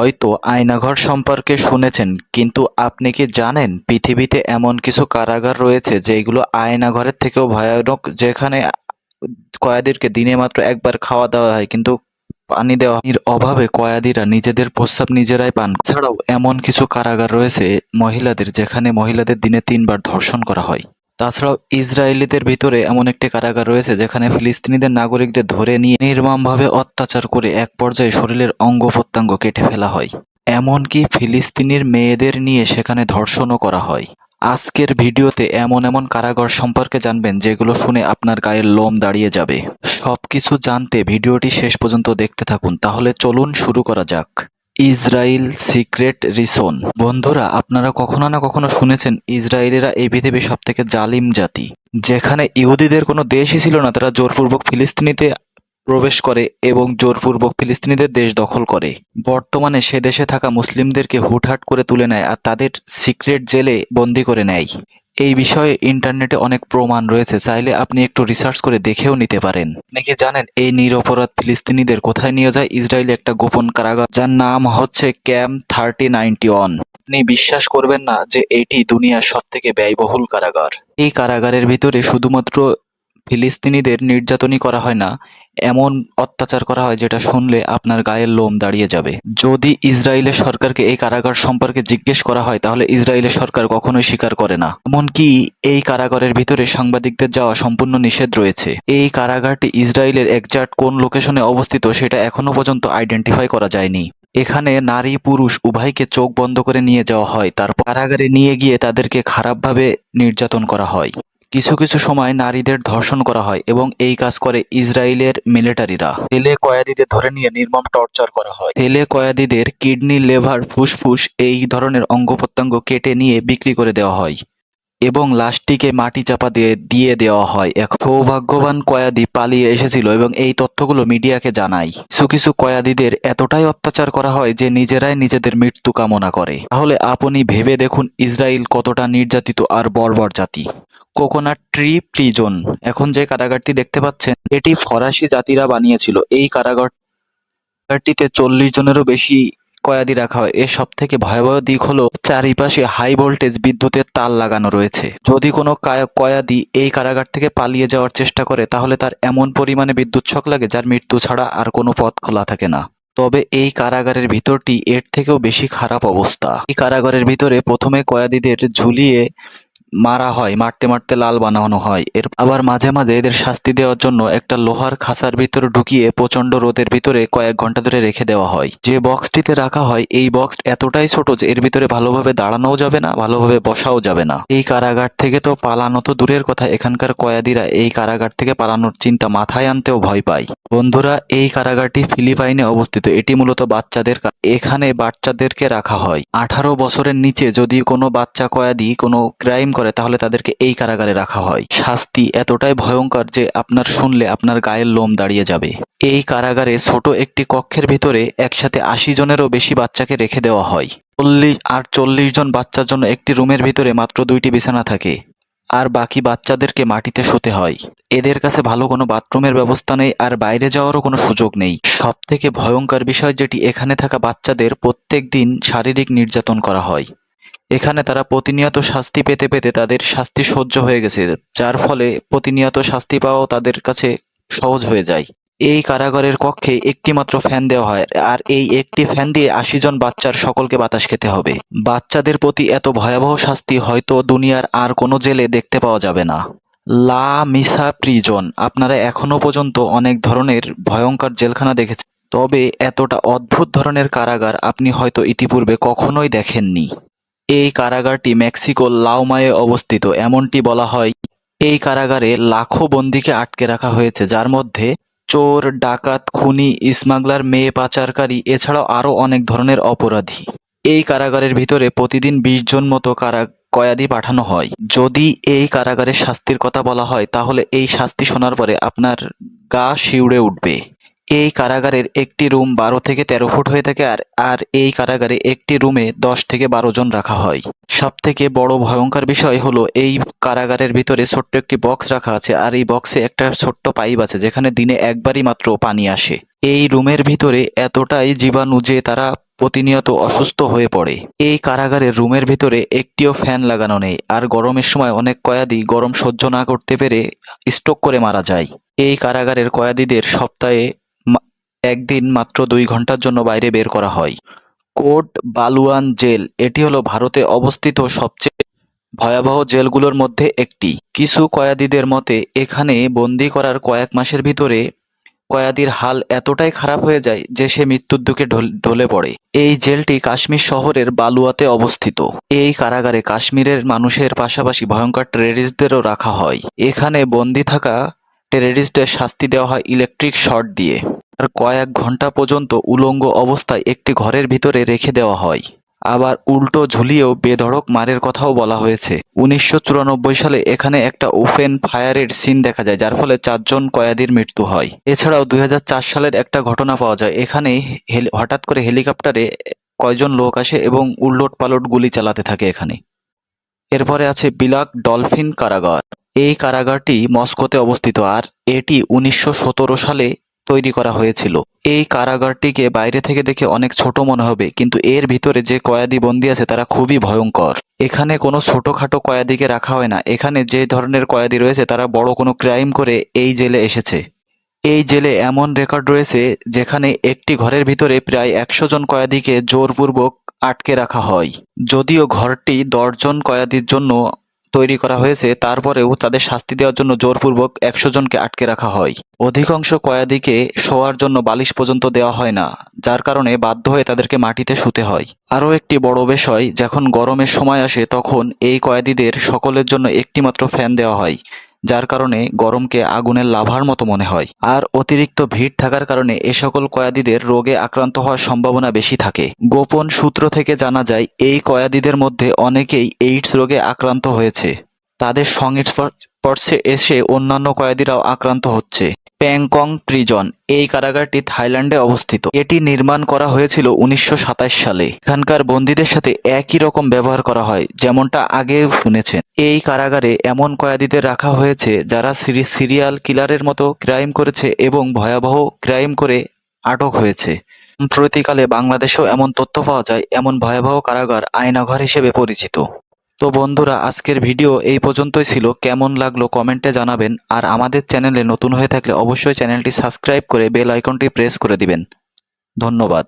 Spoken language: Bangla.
হয়তো আয়নাঘর সম্পর্কে শুনেছেন, কিন্তু আপনি কি জানেন পৃথিবীতে এমন কিছু কারাগার রয়েছে যেগুলো আয়নাঘরের থেকেও ভয়ানক, যেখানে কয়েদিরকে দিনে মাত্র একবার খাওয়া দাওয়া হয় কিন্তু পানি দেওয়া পানির অভাবে কয়াদিরা নিজেদের প্রস্রাব নিজেরাই পান। ছাড়াও এমন কিছু কারাগার রয়েছে মহিলাদের, যেখানে মহিলাদের দিনে তিনবার ধর্ষণ করা হয়। তাছাড়াও ইসরায়েলিদের ভিতরে এমন একটি কারাগার রয়েছে যেখানে ফিলিস্তিনিদের নাগরিকদের ধরে নিয়ে নির্মমভাবে অত্যাচার করে এক পর্যায়ে শরীরের অঙ্গ প্রত্যঙ্গ কেটে ফেলা হয়। এমনকি ফিলিস্তিনির মেয়েদের নিয়ে সেখানে ধর্ষণও করা হয়। আজকের ভিডিওতে এমন এমন কারাগার সম্পর্কে জানবেন যেগুলো শুনে আপনার গায়ের লোম দাঁড়িয়ে যাবে। সব কিছু জানতে ভিডিওটি শেষ পর্যন্ত দেখতে থাকুন, তাহলে চলুন শুরু করা যাক। Israel secret reason. বন্ধুরা, আপনারা কখনো না কখনো শুনেছেন ইসরায়েলিরা এই পৃথিবীর সব থেকে জালিম জাতি। যেখানে ইহুদিদের কোনো দেশই ছিল না, তারা জোরপূর্বক ফিলিস্তিনিতে প্রবেশ করে এবং জোরপূর্বক ফিলিস্তিনিদের দেশ দখল করে। বর্তমানে সে দেশে থাকা মুসলিমদেরকে হুটহাট করে তুলে নেয় আর তাদের সিক্রেট জেলে বন্দি করে নেয়। এই বিষয়ে ইন্টারনেটে অনেক প্রমাণ রয়েছে, চাইলে আপনি একটু রিসার্চ করে দেখেও নিতে পারেন। নাকি জানেন, এই নিরপরাধ ফিলিস্তিনিদের কোথায় নিয়ে যায়? ইসরায়েলে একটা গোপন কারাগার, যার নাম হচ্ছে ক্যাম্প থার্টি নাইনটি ওয়ান। আপনি বিশ্বাস করবেন না যে এটি দুনিয়ার সবথেকে ব্যয়বহুল কারাগার। এই কারাগারের ভিতরে শুধুমাত্র ফিলিস্তিনিদের নির্যাতনই করা হয় না, এমন অত্যাচার করা হয় যেটা শুনলে আপনার গায়ের লোম দাঁড়িয়ে যাবে। যদি ইসরায়েলের সরকারকে এই কারাগার সম্পর্কে জিজ্ঞেস করা হয়, তাহলে ইসরায়েলের সরকার কখনোই স্বীকার করে না। এমনকি এই কারাগারের ভিতরে সাংবাদিকদের যাওয়া সম্পূর্ণ নিষেধ রয়েছে। এই কারাগারটি ইসরায়েলের একজাক্ট কোন লোকেশনে অবস্থিত সেটা এখনও পর্যন্ত আইডেন্টিফাই করা যায়নি। এখানে নারী, পুরুষ উভয়কে চোখ বন্ধ করে নিয়ে যাওয়া হয়, তারপর কারাগারে নিয়ে গিয়ে তাদেরকে খারাপভাবে নির্যাতন করা হয়। কিছু কিছু সময় নারীদের ধর্ষণ করা হয় এবং এই কাজ করে ইসরায়েলের মিলিটারিরা। তেলে কয়াদিদের ধরে নিয়ে নির্মম টর্চার করা হয়। তেলে কয়াদিদের কিডনি, লেভার, ফুসফুস এই ধরনের অঙ্গ প্রত্যঙ্গ কেটে নিয়ে বিক্রি করে দেওয়া হয় এবং লাশটিকে মাটি চাপা দিয়ে দিয়ে দেওয়া হয়। এক সৌভাগ্যবান কয়াদি পালিয়ে এসেছিল এবং এই তথ্যগুলো মিডিয়াকে জানায়। কিছু কিছু কয়াদিদের এতটাই অত্যাচার করা হয় যে নিজেরাই নিজেদের মৃত্যু কামনা করে। তাহলে আপনি ভেবে দেখুন ইসরায়েল কতটা নির্যাতিত আর বর্বর জাতি। Coconut tree prison. এখন যে কারাগারটি দেখতে পাচ্ছেন, এটি ফরাসি জাতিরা বানিয়েছিল। এই কারাগারটিতে চল্লিশ জনেরও বেশি কয়াদি রাখা হয়। এর সব থেকে ভয়াবহ দিক হলো, চারিপাশে হাই ভোল্টেজ বিদ্যুতের তার লাগানো রয়েছে। যদি কোনো কায়- কয়াদি এই কারাগার থেকে পালিয়ে যাওয়ার চেষ্টা করে, তাহলে তার এমন পরিমাণে বিদ্যুৎ ছক লাগে, যার মৃত্যু ছাড়া আর কোনো পথ খোলা থাকে না। তবে এই কারাগারের ভিতরটি এর থেকেও বেশি খারাপ অবস্থা। এই কারাগারের ভিতরে প্রথমে কয়াদিদের ঝুলিয়ে মারা হয়, মারতে মারতে লাল বানানো হয়। এর আবার মাঝে মাঝে এদের শাস্তি দেওয়ার জন্য একটা লোহার খাঁচার ভিতরে ঢুকিয়ে প্রচণ্ড রোদের ভিতরে কয়েক ঘণ্টা ধরে রেখে দেওয়া হয়। যে বক্সটিতে রাখা হয়, এই বক্স এতটাই ছোট যে এর ভিতরে ভালোভাবে দাঁড়ানোও যাবে না, ভালোভাবে বসাও যাবে না। এই কারাগার থেকে তো পালানো তো দূরের কথা, এখানকার কয়াদিরা এই কারাগার থেকে পালানোর চিন্তা মাথায় আনতেও ভয় পায়। বন্ধুরা, এই কারাগারটি ফিলিপাইনে অবস্থিত। এটি মূলত বাচ্চাদের এখানে বাচ্চাদেরকে রাখা হয়। আঠারো বছরের নিচে যদি কোনো বাচ্চা কয়াদি কোনো ক্রাইম করে তাহলে তাদেরকে এই কারাগারে রাখা হয়। শাস্তি এতটাই ভয়ঙ্কর যে আপনার শুনলে আপনার গায়ের লোম দাঁড়িয়ে যাবে। এই কারাগারে ছোট একটি কক্ষের ভিতরে একসাথে আশি জনেরও বেশি বাচ্চাকে রেখে দেওয়া হয়। চল্লিশ আর চল্লিশ জন বাচ্চার জন্য একটি রুমের ভিতরে মাত্র দুইটি বিছানা থাকে। আর বাকি বাচ্চাদেরকে মাটিতে শুতে হয়। এদের কাছে ভালো কোনো বাথরুমের ব্যবস্থা নেই আর বাইরে যাওয়ারও কোনো সুযোগ নেই। সব থেকে ভয়ঙ্কর বিষয় যেটি এখানে থাকা বাচ্চাদের প্রত্যেক দিন শারীরিক নির্যাতন করা হয়। এখানে তারা প্রতিনিয়ত শাস্তি পেতে পেতে তাদের শাস্তি সহ্য হয়ে গেছে, যার ফলে প্রতিনিয়ত শাস্তি পাওয়াও তাদের কাছে সহজ হয়ে যায়। এই কারাগারের কক্ষে একটি মাত্র ফ্যান দেওয়া হয়, আর এই একটি ফ্যান দিয়ে আশি জন বাচ্চার সকলকে বাতাস খেতে হবে। বাচ্চাদের প্রতি এত ভয়াবহ শাস্তি হয়তো দুনিয়ার আর কোনো জেলে দেখতে পাওয়া যাবে না। লা মিসা প্রিজন, আপনারা এখনও পর্যন্ত অনেক ধরনের ভয়ঙ্কর জেলখানা দেখেছেন, তবে এতটা অদ্ভুত ধরনের কারাগার আপনি হয়তো ইতিপূর্বে কখনোই দেখেননি। এই কারাগারটি মেক্সিকোর লাউমায়ে অবস্থিত। এমনটি বলা হয়, এই কারাগারে লাখো বন্দীকে আটকে রাখা হয়েছে, যার মধ্যে চোর, ডাকাত, খুনি, স্মাগলার, মেয়ে পাচারকারী, এছাড়াও আরও অনেক ধরনের অপরাধী। এই কারাগারের ভিতরে প্রতিদিন বিশ জন মতো কারা, কয়াদি পাঠানো হয়। যদি এই কারাগারের শাস্তির কথা বলা হয়, তাহলে এই শাস্তি শোনার পরে আপনার গা শিউড়ে উঠবে। এই কারাগারের একটি রুম বারো থেকে তেরো ফুট হয়ে থাকে আর আর এই কারাগারে একটি রুমে দশ থেকে বারো জন রাখা হয়। সব থেকে বড় ভয়ঙ্কর বিষয় হলো এই কারাগারের ভিতরে ছোট্ট একটি বক্স রাখা আছে আর এই বক্সে একটা ছোট্ট পাইপ আছে যেখানে দিনে একবারই মাত্র পানি আসে। এই রুমের ভিতরে এতটাই জীবাণু যে তারা প্রতিনিয়ত অসুস্থ হয়ে পড়ে। এই কারাগারের রুমের ভিতরে একটিও ফ্যান লাগানো নেই আর গরমের সময় অনেক কয়াদি গরম সহ্য না করতে পেরে স্ট্রোক করে মারা যায়। এই কারাগারের কয়াদিদের সপ্তাহে একদিন মাত্র দুই ঘণ্টার জন্য বাইরে বের করা হয়। কোট বালুয়ান জেল, এটি হলো ভারতে অবস্থিত সবচেয়ে ভয়াবহ জেলগুলোর মধ্যে একটি। কিছু কয়াদিদের মতে, এখানে বন্দি করার কয়েক মাসের ভিতরে কয়াদির হাল এতটাই খারাপ হয়ে যায় যে সে মৃত্যুর দুঃখে ঢল- ঢলে পড়ে। এই জেলটি কাশ্মীর শহরের বালুয়াতে অবস্থিত। এই কারাগারে কাশ্মীরের মানুষের পাশাপাশি ভয়ঙ্কর টেররিস্টদেরও রাখা হয়। এখানে বন্দি থাকা টেররিস্টদের শাস্তি দেওয়া হয় ইলেকট্রিক শর্ট দিয়ে। আর কয়েক ঘণ্টা পর্যন্ত উলঙ্গ অবস্থায় একটি ঘরের ভিতরে রেখে দেওয়া হয়। আবার উল্টো ঝুলিয়েও বেধড়ক মারের কথাও বলা হয়েছে। উনিশশো চুরানব্বই সালে এখানে একটা ওপেন ফায়ারের সিন দেখা যায়, যার ফলে চারজন কয়াদির মৃত্যু হয়। এছাড়াও দুই হাজার চার সালের একটা ঘটনা পাওয়া যায়। এখানে হঠাৎ করে হেলিকপ্টারে কয়জন লোক আসে এবং উল্লট পালট গুলি চালাতে থাকে এখানে। এরপরে আছে বিলাক ডলফিন কারাগার। এই কারাগারটি মস্কোতে অবস্থিত, আর এটি উনিশশো সতেরো সালে তৈরি করা হয়েছিল। এই কারাগারটিকে বাইরে থেকে দেখে অনেক ছোট মনে হবে, কিন্তু এর ভিতরে যে কয়াদি বন্দি আছে তারা খুবই ভয়ঙ্কর। এখানে কোনো ছোটোখাটো কয়াদিকে রাখা হয় না। এখানে যে ধরনের কয়াদি রয়েছে তারা বড় কোনো ক্রাইম করে এই জেলে এসেছে। এই জেলে এমন রেকর্ড রয়েছে যেখানে একটি ঘরের ভিতরে প্রায় একশো জন কয়াদিকে জোরপূর্বক আটকে রাখা হয়। যদিও ঘরটি দশজন কয়াদির জন্য তৈরি করা হয়েছে, তারপরেও তাদের শাস্তি দেওয়ার জন্য জোরপূর্বক একশো জনকে আটকে রাখা হয়। অধিকাংশ কয়াদিকে শোয়ার জন্য বালিশ পর্যন্ত দেওয়া হয় না, যার কারণে বাধ্য হয়ে তাদেরকে মাটিতে শুতে হয়। আরও একটি বড় বিষয়, যখন গরমের সময় আসে, তখন এই কয়েদিদের সকলের জন্য একটিমাত্র ফ্যান দেওয়া হয়। যার কারণে গরমকে আগুনের লাভার মতো মনে হয়। আর অতিরিক্ত ভিড় থাকার কারণে এ সকল কয়াদিদের রোগে আক্রান্ত হওয়ার সম্ভাবনা বেশি থাকে। গোপন সূত্র থেকে জানা যায়, এই কয়াদিদের মধ্যে অনেকেই এইডস রোগে আক্রান্ত হয়েছে। তাদের সংস্পর্শে এসে অন্যান্য কয়েদিরাও আক্রান্ত হচ্ছে। প্যাংকং প্রিজন, এই কারাগারটি থাইল্যান্ডে অবস্থিত। এটি নির্মাণ করা হয়েছিল উনিশশো সাতাশ সালে। এখানকার বন্দীদের সাথে একই রকম ব্যবহার করা হয়, যেমনটা আগেও শুনেছেন। এই কারাগারে এমন কয়েদিদের রাখা হয়েছে, যারা সিরি- সিরিয়াল কিলারের মতো ক্রাইম করেছে এবং ভয়াবহ ক্রাইম করে আটক হয়েছে। প্রতিকালে বাংলাদেশেও এমন তথ্য পাওয়া যায়, এমন ভয়াবহ কারাগার আয়নাঘর হিসেবে পরিচিত। তো বন্ধুরা, আজকের ভিডিও এই পর্যন্তই ছিল। কেমন লাগল কমেন্টে জানাবেন। আর আমাদের চ্যানেলে নতুন হয়ে থাকলে অবশ্যই চ্যানেলটি সাবস্ক্রাইব করে বেল আইকনটি প্রেস করে দিবেন। ধন্যবাদ।